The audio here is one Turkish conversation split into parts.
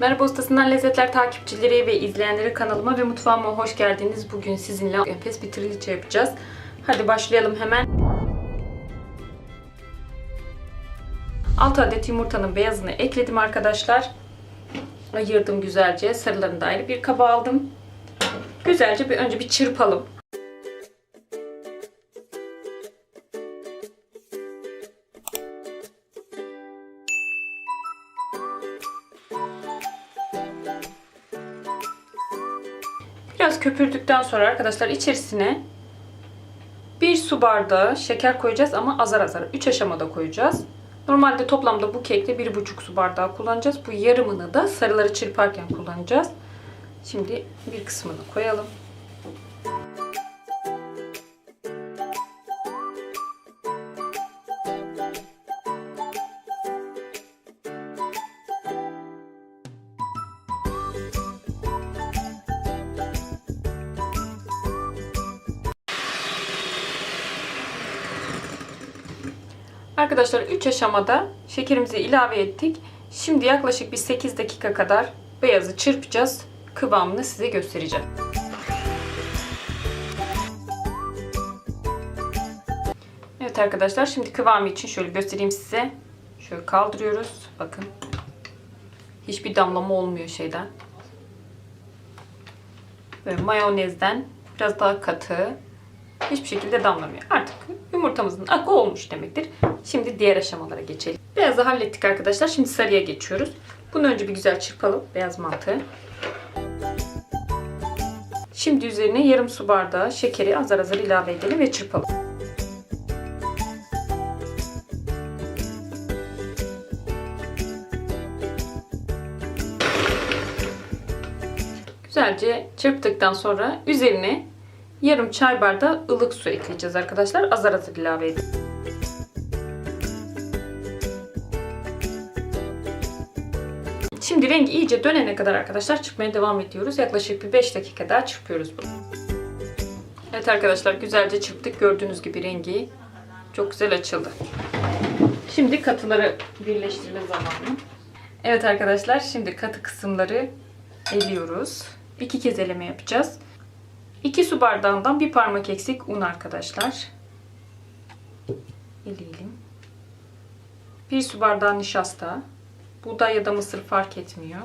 Merhaba Ustasından Lezzetler takipçileri ve izleyenleri kanalıma ve mutfağıma hoş geldiniz. Bugün sizinle enfes bir trileçe yapacağız. Hadi başlayalım hemen. 6 adet yumurtanın beyazını ekledim arkadaşlar. Ayırdım güzelce. Sarılarını da ayrı bir kaba aldım. Güzelce bir önce bir çırpalım. Biraz köpürdükten sonra arkadaşlar içerisine bir su bardağı şeker koyacağız ama azar azar. 3 aşamada koyacağız. Normalde toplamda bu kekte 1,5 su bardağı kullanacağız. Bu yarımını da sarıları çırparken kullanacağız. Şimdi bir kısmını koyalım. Arkadaşlar 3 aşamada şekerimizi ilave ettik. Şimdi yaklaşık bir 8 dakika kadar beyazı çırpacağız. Kıvamını size göstereceğim. Evet arkadaşlar şimdi kıvamı için şöyle göstereyim size. Şöyle kaldırıyoruz. Bakın. Hiçbir damlama olmuyor şeyden. Böyle mayonezden biraz daha katı. Hiçbir şekilde damlamıyor. Artık yumurtamızın akı olmuş demektir. Şimdi diğer aşamalara geçelim. Beyazı hallettik arkadaşlar. Şimdi sarıya geçiyoruz. Bunu önce bir güzel çırpalım. Beyaz mantığı. Şimdi üzerine yarım su bardağı şekeri azar azar ilave edelim ve çırpalım. Güzelce çırptıktan sonra üzerine yarım çay bardağı ılık su ekleyeceğiz arkadaşlar. Azar azar ilave edin. Şimdi rengi iyice dönene kadar arkadaşlar çırpmaya devam ediyoruz. Yaklaşık bir 5 dakika daha çırpıyoruz bunu. Evet arkadaşlar güzelce çırptık. Gördüğünüz gibi rengi çok güzel açıldı. Şimdi katıları birleştirme zamanı. Evet arkadaşlar şimdi katı kısımları eliyoruz. İki kez eleme yapacağız. 2 su bardağından bir parmak eksik un arkadaşlar. Eleyelim. 1 su bardağı nişasta. Buğday ya da mısır fark etmiyor.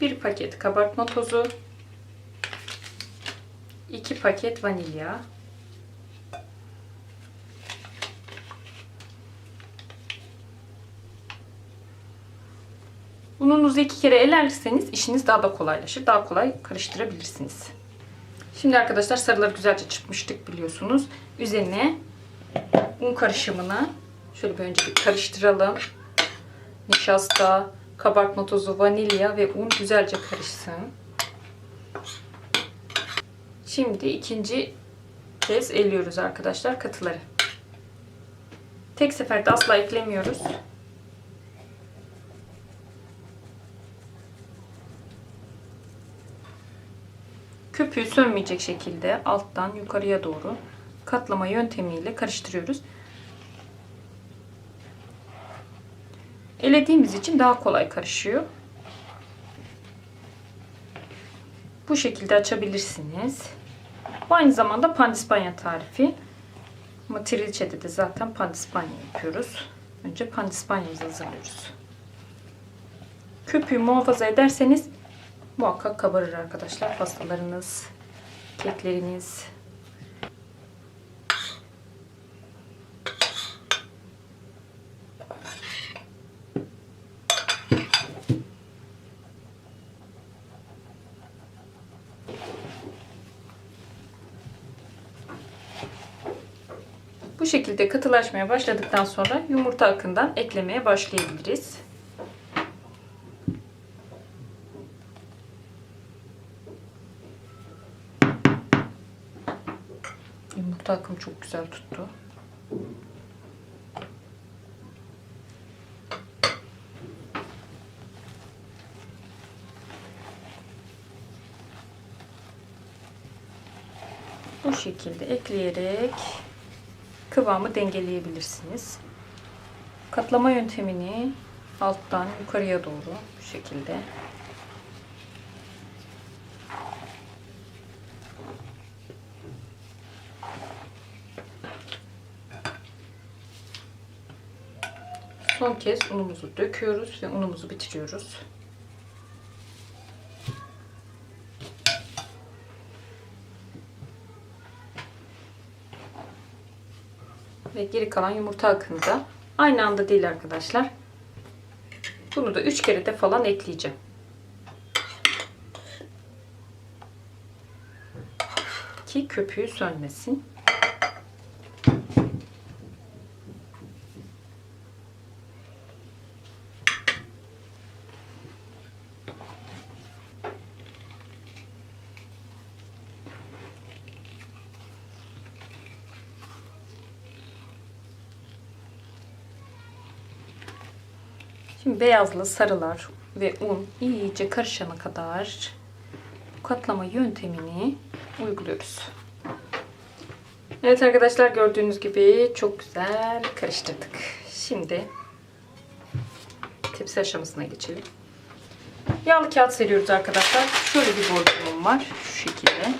1 paket kabartma tozu. 2 paket vanilya. Ununuzu iki kere elerseniz işiniz daha da kolaylaşır. Daha kolay karıştırabilirsiniz. Şimdi arkadaşlar sarıları güzelce çırpmıştık biliyorsunuz. Üzerine un karışımını şöyle bir önce bir karıştıralım. Nişasta, kabartma tozu, vanilya ve un güzelce karışsın. Şimdi ikinci kez eliyoruz arkadaşlar katıları. Tek seferde asla eklemiyoruz. Köpüğü sönmeyecek şekilde alttan yukarıya doğru katlama yöntemiyle karıştırıyoruz. Elediğimiz için daha kolay karışıyor. Bu şekilde açabilirsiniz. Bu aynı zamanda pandispanya tarifi. Ama trileçede de zaten pandispanya yapıyoruz. Önce pandispanyamızı hazırlıyoruz. Köpüğü muhafaza ederseniz muhakkak kabarır arkadaşlar pastalarınız, kekleriniz. Bu şekilde katılaşmaya başladıktan sonra yumurta akından eklemeye başlayabiliriz. Akım çok güzel tuttu. Bu şekilde ekleyerek kıvamı dengeleyebilirsiniz. Katlama yöntemini alttan yukarıya doğru bu şekilde. Son kez unumuzu döküyoruz ve unumuzu bitiriyoruz. Ve geri kalan yumurta akını da aynı anda değil arkadaşlar. Bunu da 3 kere de falan ekleyeceğim. Ki köpüğü sönmesin. Şimdi beyazlı sarılar ve un iyice karışana kadar katlama yöntemini uyguluyoruz. Evet arkadaşlar gördüğünüz gibi çok güzel karıştırdık. Şimdi tepsi aşamasına geçelim. Yağlı kağıt seriyoruz arkadaşlar. Şöyle bir borcumum var. Şu şekilde.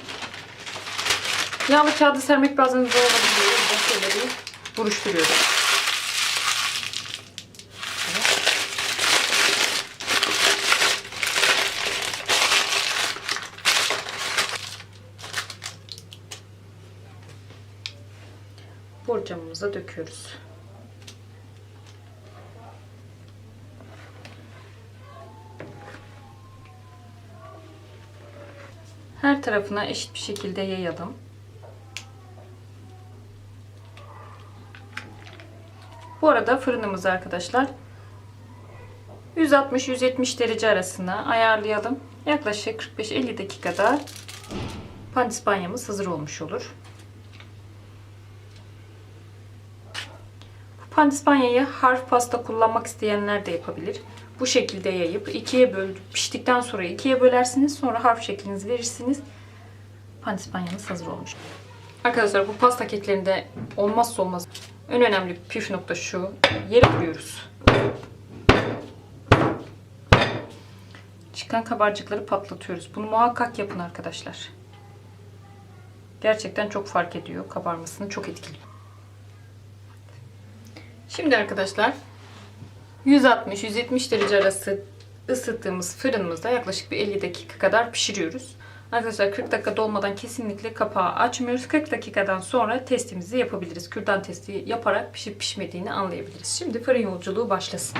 Yağlı kağıdı sermek bazen zor olabiliyor. Bu şeyleri buruşturuyoruz. Borcamımıza döküyoruz. Her tarafına eşit bir şekilde yayalım. Bu arada fırınımızı arkadaşlar 160-170 derece arasında ayarlayalım. Yaklaşık 45-50 dakikada pandispanyamız hazır olmuş olur. Pandispanyayı harf pasta kullanmak isteyenler de yapabilir. Bu şekilde yayıp ikiye böl piştikten sonra ikiye bölersiniz. Sonra harf şeklinizi verirsiniz. Pandispanyanız hazır olmuş. Arkadaşlar bu pasta keklerinde olmazsa olmaz en önemli püf nokta şu. Yere vuruyoruz. Çıkan kabarcıkları patlatıyoruz. Bunu muhakkak yapın arkadaşlar. Gerçekten çok fark ediyor. Kabarmasını çok etkili. Şimdi arkadaşlar 160-170 derece arası ısıttığımız fırınımızda yaklaşık bir 50 dakika kadar pişiriyoruz. Arkadaşlar 40 dakika dolmadan kesinlikle kapağı açmıyoruz. 40 dakikadan sonra testimizi yapabiliriz. Kürdan testi yaparak pişip pişmediğini anlayabiliriz. Şimdi fırın yolculuğu başlasın.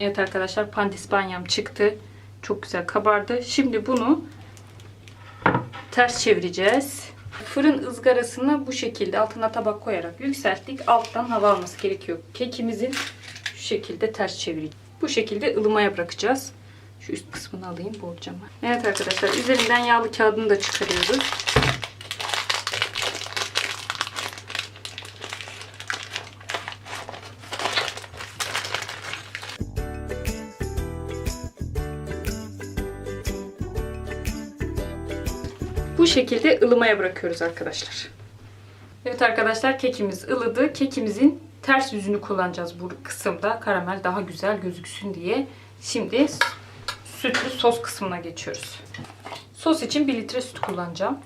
Evet arkadaşlar pandispanyam çıktı. Çok güzel kabardı. Şimdi bunu ters çevireceğiz. Fırın ızgarasını bu şekilde altına tabak koyarak yükselttik. Alttan hava alması gerekiyor. Kekimizin şu şekilde ters çevireceğiz. Bu şekilde ılımaya bırakacağız. Şu üst kısmını alayım borcama. Evet arkadaşlar üzerinden yağlı kağıdını da çıkarıyoruz. Şekilde ılımaya bırakıyoruz arkadaşlar. Evet arkadaşlar kekimiz ılıdı. Kekimizin ters yüzünü kullanacağız bu kısımda. Karamel daha güzel gözüksün diye. Şimdi sütlü sos kısmına geçiyoruz. Sos için 1 litre süt kullanacağım.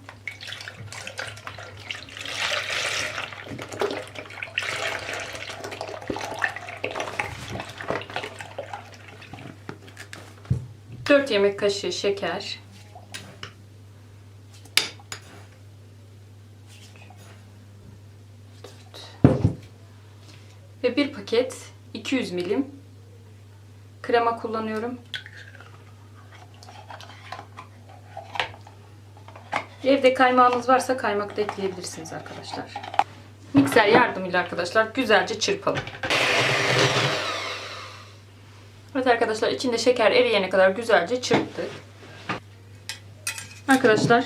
Dört yemek kaşığı şeker. Ve bir paket 200 milim krema kullanıyorum. Evde kaymağınız varsa kaymak da ekleyebilirsiniz arkadaşlar. Mikser yardımıyla arkadaşlar güzelce çırpalım. Evet arkadaşlar içinde şeker eriyene kadar güzelce çırptık. Arkadaşlar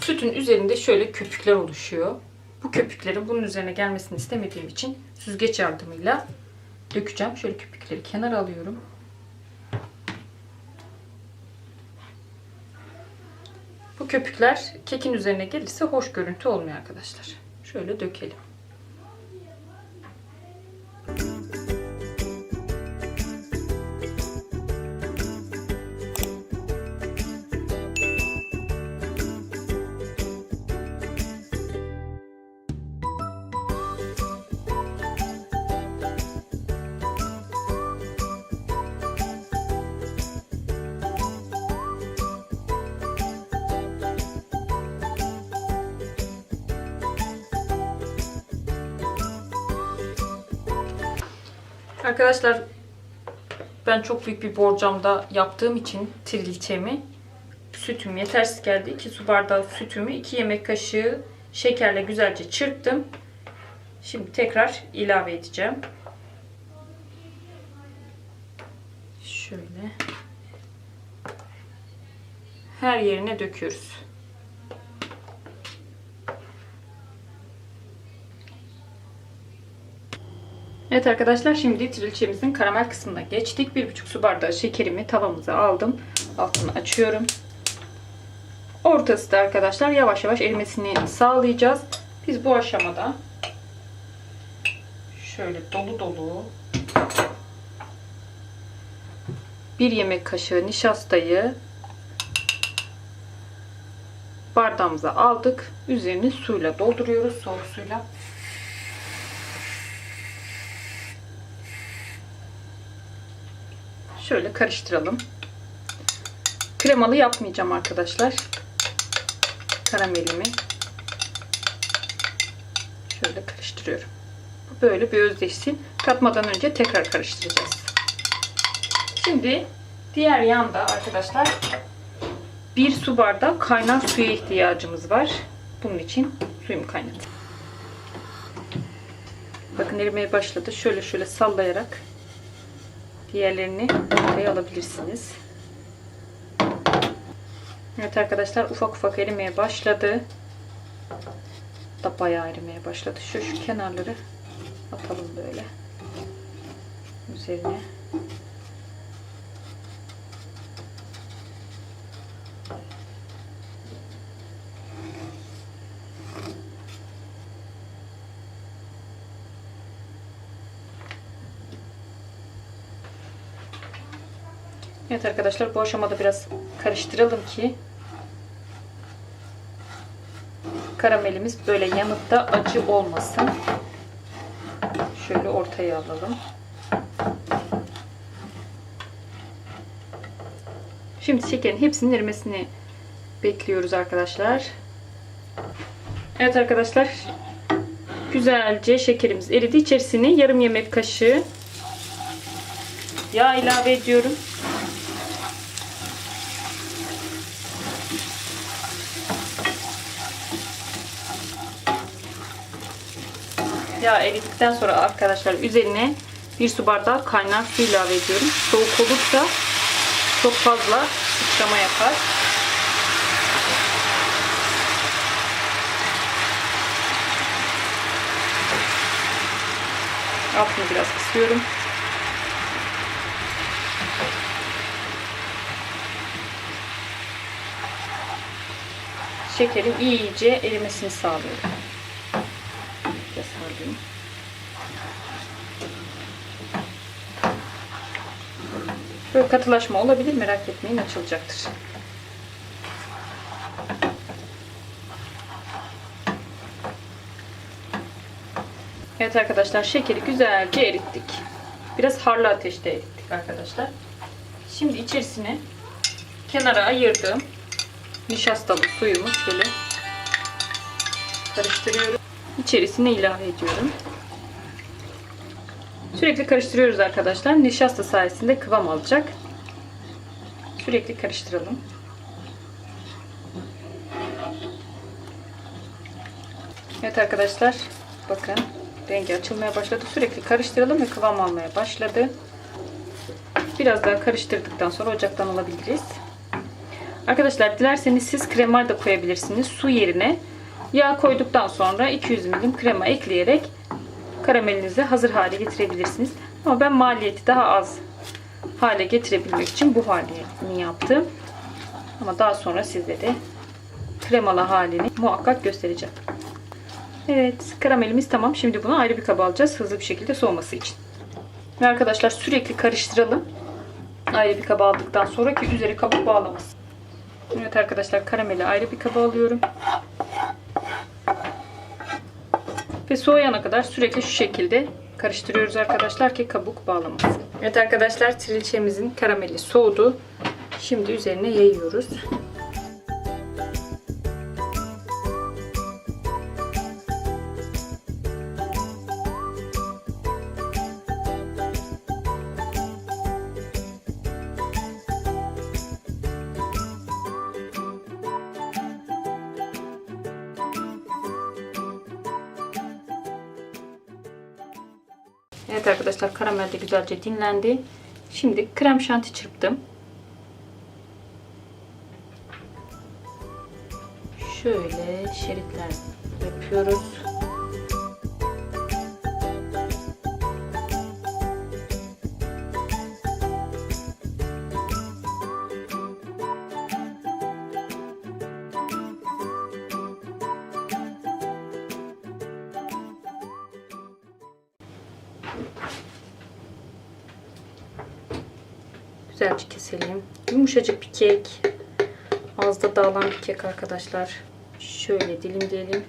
sütün üzerinde şöyle köpükler oluşuyor. Bu köpüklerin bunun üzerine gelmesini istemediğim için süzgeç yardımıyla dökeceğim. Şöyle köpükleri kenara alıyorum. Bu köpükler kekin üzerine gelirse hoş görüntü olmuyor arkadaşlar. Şöyle dökelim. Arkadaşlar ben çok büyük bir borcamda yaptığım için trilçemi sütüm yetersiz geldi. 2 su bardağı sütümü 2 yemek kaşığı şekerle güzelce çırptım. Şimdi tekrar ilave edeceğim. Şöyle. Her yerine döküyoruz. Evet arkadaşlar şimdi trilçemizin karamel kısmına geçtik. 1,5 su bardağı şekerimi tavamıza aldım. Altını açıyorum. Ortası da arkadaşlar yavaş yavaş erimesini sağlayacağız. Biz bu aşamada şöyle dolu dolu bir yemek kaşığı nişastayı bardağımıza aldık. Üzerini suyla dolduruyoruz. Soğuk suyla. Şöyle karıştıralım. Kremalı yapmayacağım arkadaşlar. Karamelimi şöyle karıştırıyorum. Böyle bir özdeşsin. Katmadan önce tekrar karıştıracağız. Şimdi diğer yanda arkadaşlar bir su bardağı kaynar suya ihtiyacımız var. Bunun için suyumu kaynattım. Bakın erimeye başladı. Şöyle şöyle sallayarak diğerlerini ortaya alabilirsiniz. Evet arkadaşlar ufak ufak erimeye başladı. Da bayağı erimeye başladı. Şu şu kenarları atalım böyle. Üzerine. Evet arkadaşlar bu aşamada biraz karıştıralım ki karamelimiz böyle yanıp da acı olmasın. Şöyle ortaya alalım. Şimdi şekerin hepsinin erimesini bekliyoruz arkadaşlar. Evet arkadaşlar güzelce şekerimiz eridi. İçerisine yarım yemek kaşığı yağ ilave ediyorum. Yağ eridikten sonra arkadaşlar üzerine bir su bardağı kaynar su ilave ediyorum. Soğuk olursa çok fazla sıçrama yapar. Altını biraz kısıyorum. Şekerin iyice erimesini sağlıyorum. Biraz sarayım. Böyle katılaşma olabilir merak etmeyin açılacaktır. Evet arkadaşlar şekeri güzelce erittik. Biraz harlı ateşte erittik arkadaşlar. Şimdi içerisine kenara ayırdığım nişastalı suyumu şöyle karıştırıyorum. İçerisine ilave ediyorum. Sürekli karıştırıyoruz arkadaşlar. Nişasta sayesinde kıvam alacak. Sürekli karıştıralım. Evet arkadaşlar. Bakın rengi açılmaya başladı. Sürekli karıştıralım ve kıvam almaya başladı. Biraz daha karıştırdıktan sonra ocaktan alabiliriz. Arkadaşlar dilerseniz siz krema da koyabilirsiniz. Su yerine yağ koyduktan sonra 200 milim krema ekleyerek karamelinizi hazır hale getirebilirsiniz. Ama ben maliyeti daha az hale getirebilmek için bu halini yaptım. Ama daha sonra sizlere kremalı halini muhakkak göstereceğim. Evet karamelimiz tamam. Şimdi bunu ayrı bir kaba alacağız. Hızlı bir şekilde soğuması için. Ve arkadaşlar sürekli karıştıralım. Ayrı bir kaba aldıktan sonra ki üzeri kabuk bağlamasın. Evet arkadaşlar karameli ayrı bir kaba alıyorum. Ve soğuyana kadar sürekli şu şekilde karıştırıyoruz arkadaşlar ki kabuk bağlamasın. Evet arkadaşlar trilçemizin karameli soğudu. Şimdi üzerine yayıyoruz. Evet arkadaşlar karamel de güzelce dinlendi. Şimdi krem şanti çırptım. Şöyle şeritler yapıyoruz. Güzelce keselim. Yumuşacık bir kek. Ağızda dağılan bir kek arkadaşlar. Şöyle dilimleyelim.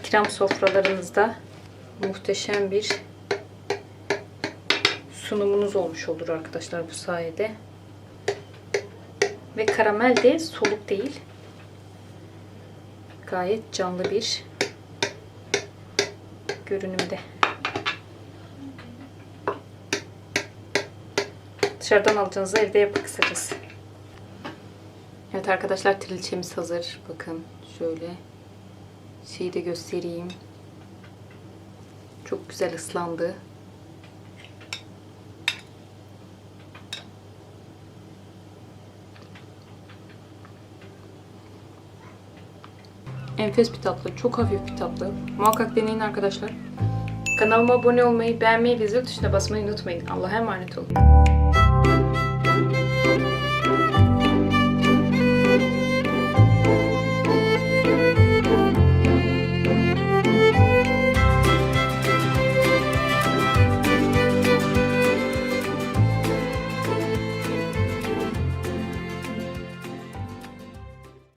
İkram sofralarınızda muhteşem bir sunumunuz olmuş olur arkadaşlar bu sayede. Ve karamel de soluk değil. Gayet canlı bir görünümde. Dışarıdan alacağınızı evde yapın kısacası. Evet arkadaşlar trilçemiz hazır. Bakın şöyle şeyi de göstereyim. Çok güzel ıslandı. Enfes bir tatlı. Çok hafif bir tatlı. Muhakkak deneyin arkadaşlar. Kanalıma abone olmayı, beğenmeyi ve zil tuşuna basmayı unutmayın. Allah'a emanet olun.